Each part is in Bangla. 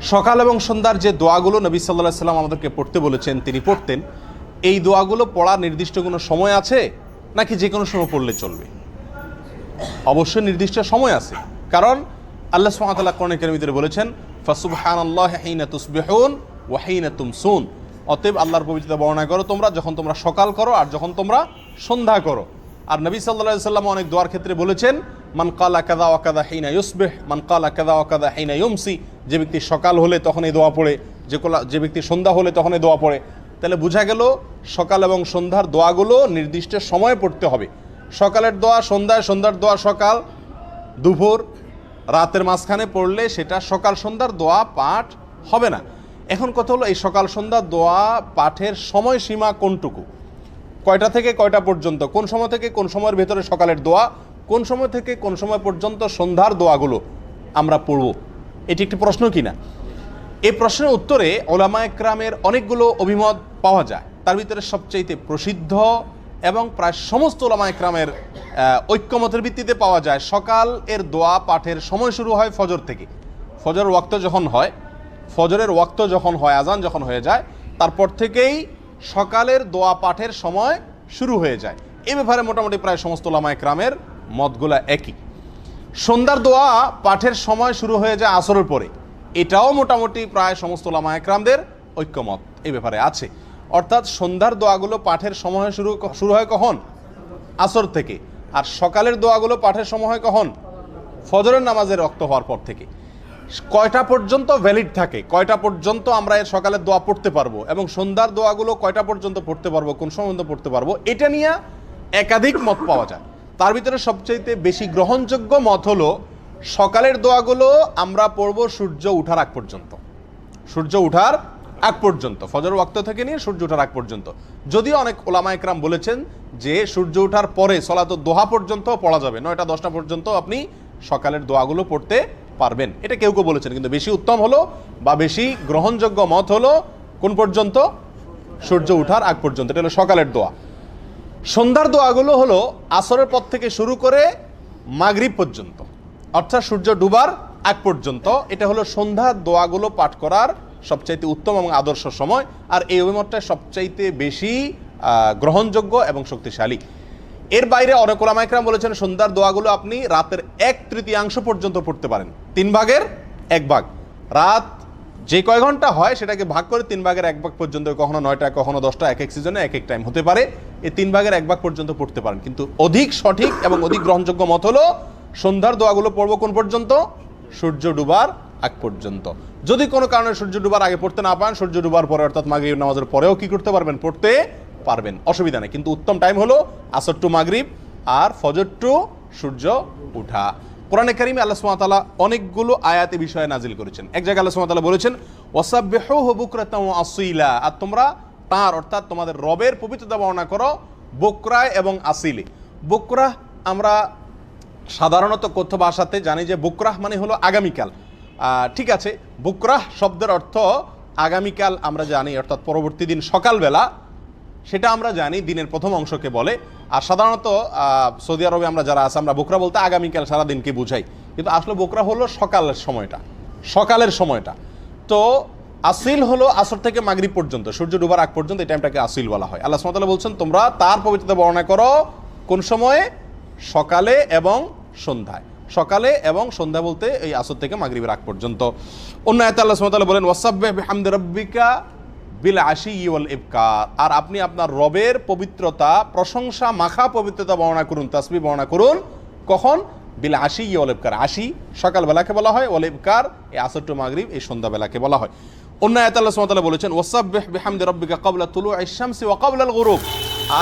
সকাল এবং সন্ধ্যার যে দোয়াগুলো নবী সাল্লাহ সাল্লাম আমাদেরকে পড়তে বলেছেন, তিনি পড়তেন, এই দোয়াগুলো পড়ার নির্দিষ্ট কোনো সময় আছে? নাকি যে কোনো সময় পড়লে চলবে? অবশ্যই নির্দিষ্ট সময় আছে। কারণ আল্লাহ সুবহানাহু কোরআন ভিতরে বলেছেন, ফাসুবহানাল্লাহি হিনা তুসবিহুন ওয়া হিনা তুমসুন। অতএব আল্লাহর পবিত্রতা বর্ণনা করো তোমরা, যখন তোমরা সকাল করো আর যখন তোমরা সন্ধ্যা করো। আর নবী আলাইহি সাল্লাম অনেক দোয়ার ক্ষেত্রে বলেছেন মান কালা কাদা ওয়া কাদা হিনা ইউসবিহ, মান কালা কাদা ওয়া কাদা হিনা ইউমসি, যে ব্যক্তি সকাল হলে তখন এই দোয়া পড়ে, যে কোলা- যে ব্যক্তি সন্ধ্যা হলে তখন এই দোয়া পড়ে। তাহলে বোঝা গেল সকাল এবং সন্ধ্যার দোয়াগুলো নির্দিষ্ট সময়ে পড়তে হবে। সকালের দোয়া সন্ধ্যায়, সন্ধ্যার দোয়া সকাল, দুপুর, রাতের মাঝখানে পড়লে সেটা সকাল সন্ধ্যার দোয়া পাঠ হবে না। এখন কথা হলো এই সকাল সন্ধ্যার দোয়া পাঠের সময়সীমা কোনটুকু? কয়টা থেকে কয়টা পর্যন্ত? কোন সময় থেকে কোন সময়ের ভেতরে সকালের দোয়া কোন সময় থেকে কোন সময় পর্যন্ত সন্ধ্যার দোয়াগুলো আমরা পড়ব? এটি একটি প্রশ্ন কিনা? এই প্রশ্নের উত্তরে ওলামা একরামের অনেকগুলো অভিমত পাওয়া যায়। তার ভিতরে সবচাইতে প্রসিদ্ধ এবং প্রায় সমস্ত ওলামা একরামের ঐক্যমতের ভিত্তিতে পাওয়া যায় সকাল এর দোয়া পাঠের সময় শুরু হয় ফজর থেকে। ফজর ওয়াক্ত যখন হয়, ফজরের ওয়াক্ত যখন হয় আজান যখন হয়ে যায়, তারপর থেকেই সকালের দোয়া পাঠের সময় শুরু হয়ে যায়। এ ব্যাপারে মোটামুটি প্রায় সমস্ত ওলামা একরামের মতগুলা একই। সন্ধ্যার দোয়া পাঠের সময় শুরু হয়ে যায় আসরের পরে। এটাও মোটামুটি প্রায় সমস্ত লামা একরামদের ঐক্যমত এই ব্যাপারে আছে। অর্থাৎ সন্ধ্যার দোয়াগুলো পাঠের সময় শুরু শুরু হয় কখন? আসর থেকে। আর সকালের দোয়াগুলো পাঠের সময় হয় কখন? ফজরের নামাজের রক্ত হওয়ার পর থেকে। কয়টা পর্যন্ত ভ্যালিড থাকে? কয়টা পর্যন্ত আমরা এর সকালের দোয়া পড়তে পারব? এবং সন্ধ্যার দোয়াগুলো কয়টা পর্যন্ত পড়তে পারব? কোন সময় পড়তে পারব? এটা নিয়ে একাধিক মত পাওয়া যায়। তার ভিতরে সবচাইতে বেশি গ্রহণযোগ্য মত হলো, সকালের দোয়াগুলো আমরা পড়ব সূর্য উঠার আগ পর্যন্ত। সূর্য উঠার আগ পর্যন্ত। ফজর ওয়াক্ত থেকে নিয়ে সূর্য ওঠার আগ পর্যন্ত। যদিও অনেক ওলামা একরাম বলেছেন যে, সূর্য ওঠার পরে সলাত দোহা পর্যন্ত পড়া যাবে, নয়টা দশটা পর্যন্ত আপনি সকালের দোয়াগুলো পড়তে পারবেন। এটা কেউ কেউ বলেছেন, কিন্তু বেশি উত্তম হলো বা বেশি গ্রহণযোগ্য মত হলো কোন পর্যন্ত? সূর্য উঠার আগ পর্যন্ত। এটা হলো সকালের দোয়া। সন্ধ্যার দোয়াগুলো হলো আসরের পর থেকে শুরু করে মাগরিব পর্যন্ত। অর্থাৎ সূর্য ডুবার আগ পর্যন্ত। এটা হলো সন্ধ্যার দোয়াগুলো পাঠ করার সবচাইতে উত্তম এবং আদর্শ সময়। আর এই অভিমতটা সবচাইতে বেশি গ্রহণযোগ্য এবং শক্তিশালী। এর বাইরে অনেক ওলামাইকরাম বলেছেন, সন্ধ্যার দোয়াগুলো আপনি রাতের এক তৃতীয়াংশ পর্যন্ত পড়তে পারেন। তিন ভাগের এক ভাগ। রাত যে কয় ঘণ্টা হয় সেটাকে ভাগ করে তিন ভাগের এক ভাগ পর্যন্ত, কখনো নয়টা, কখনো দশটা, এক এক সিজনে এক এক টাইম হতে পারে। এই তিন ভাগের এক ভাগ পর্যন্ত পড়তে পারেন। কিন্তু অধিক সঠিক এবং অধিক গ্রহণযোগ্য মত হলো সন্ধ্যার দোয়াগুলো পড়ব কোন পর্যন্ত? সূর্য ডুবার আগ পর্যন্ত। যদি কোনো কারণে সূর্য ডুবার আগে পড়তে না পান সূর্য ডুবার পরে অর্থাৎ মাগরিব নামাজের পরেও কি করতে পারবেন? পড়তে পারবেন। অসুবিধা নেই। কিন্তু উত্তম টাইম হলো আসর টু মাগরিব আর ফজর টু সূর্য উঠা। কোরআনে কারিমে আল্লাহ সুবহানাহু অনেকগুলো আয়াতে বিষয়ে নাজিল করেছেন। এক জায়গায় আল্লাহ সুবহানাহু বলেছেন, ওয়াসাব্বিহুহু বুকরাতাম আসীলা। আর তোমরা তাঁর, অর্থাৎ তোমাদের রবের পবিত্রতা বর্ণনা করো বকরায় এবং আসিলে। বকরা আমরা সাধারণত কথ্য ভাষাতে জানি যে বুকরাহ মানে হলো আগামীকাল। ঠিক আছে বুকরাহ শব্দের অর্থ আগামীকাল আমরা জানি, অর্থাৎ পরবর্তী দিন সকালবেলা। সেটা আমরা জানি, দিনের প্রথম অংশকে বলে। আর সাধারণত সৌদি আরবে আমরা যারা আছে, আমরা বোকরা বলতে আগামীকাল সারাদিনকে বুঝাই। কিন্তু আসলে বোকরা হলো সকালের সময়টা সকালের সময়টা। তো আসিল হলো আসর থেকে মাগরিব পর্যন্ত, সূর্য ডুবার আগ পর্যন্ত এই টাইমটাকে আসিল বলা হয়। আল্লাহ সুবহানাহু বলছেন, তোমরা তার পবিত্রতা বর্ণনা করো কোন সময়ে? সকালে এবং সন্ধ্যায়। সকালে এবং সন্ধ্যা বলতে এই আসর থেকে মাগরিবের আগ পর্যন্ত। অন্য আয়াতে আল্লাহ সুবহানাহু বলেন, ওয়াসাব্বিহ বিহামদি রাব্বিকা বিল আশি ইউল ইবকার আর আপনি আপনার রবের পবিত্রতা, প্রশংসা, মাখা পবিত্রতা বর্ণনা করুন তাসবি বর্ণনা করুন। কখন? বিল আশি ইউল ইবকার। আশি সকালবেলাকে বলা হয় ওল ইবকার, এই আসর টু মাগরিব, এই সন্ধ্যাবেলাকে বলা হয়। অন্য আয়াত আল্লাহ সুবহানাহু বলেছেন, ওয়াসাব্বিহ বিহামদি রাব্বিকা ক্বাবলা তুলুইশ শামসি ওয়া ক্বাবলা আল গুরুব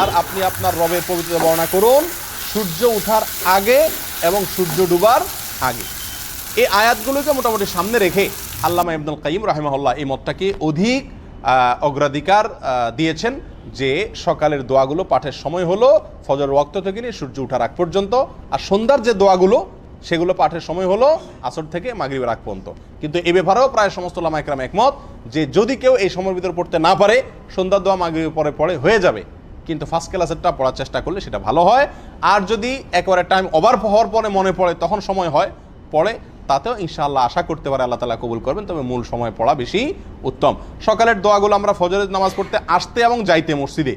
আর আপনি আপনার রবের পবিত্রতা বর্ণনা করুন, সূর্য ওঠার আগে এবং সূর্য ডুবার আগে। এই আয়াতগুলোকে মোটামুটি সামনে রেখে আল্লামা ইবনুল কাইম রাহিমাহুল্লাহ এই মতটাকে অধিক অগ্রাধিকার দিয়েছেন যে সকালের দোয়াগুলো পাঠের সময় হলো ফজর ওয়াক্ত থেকে নিয়ে সূর্য ওঠার আগ পর্যন্ত, আর সন্ধ্যার যে দোয়াগুলো, সেগুলো পাঠের সময় হলো, আসর থেকে মাগরিবের আগ পর্যন্ত। কিন্তু এ ব্যাপারেও প্রায় সমস্ত লামা একরাম একমত যে যদি কেউ এই সময়ের ভিতরে পড়তে না পারে, সন্ধ্যার দোয়া মাগরিবের পরে পরে হয়ে যাবে। কিন্তু ফার্স্ট ক্লাসেরটা পড়ার চেষ্টা করলে সেটা ভালো হয়। আর যদি একেবারে টাইম ওভার হওয়ার পরে মনে পড়ে, তখন সময় হয়, পড়ে। তাতেও ইনশাআল্লাহ আশা করতে পারে আল্লাহ তালা কবুল করবেন, তবে মূল সময় পড়া বেশি উত্তম। সকালের দোয়াগুলো আমরা ফজরের নামাজ পড়তে আসতে এবং যাইতে মসজিদে।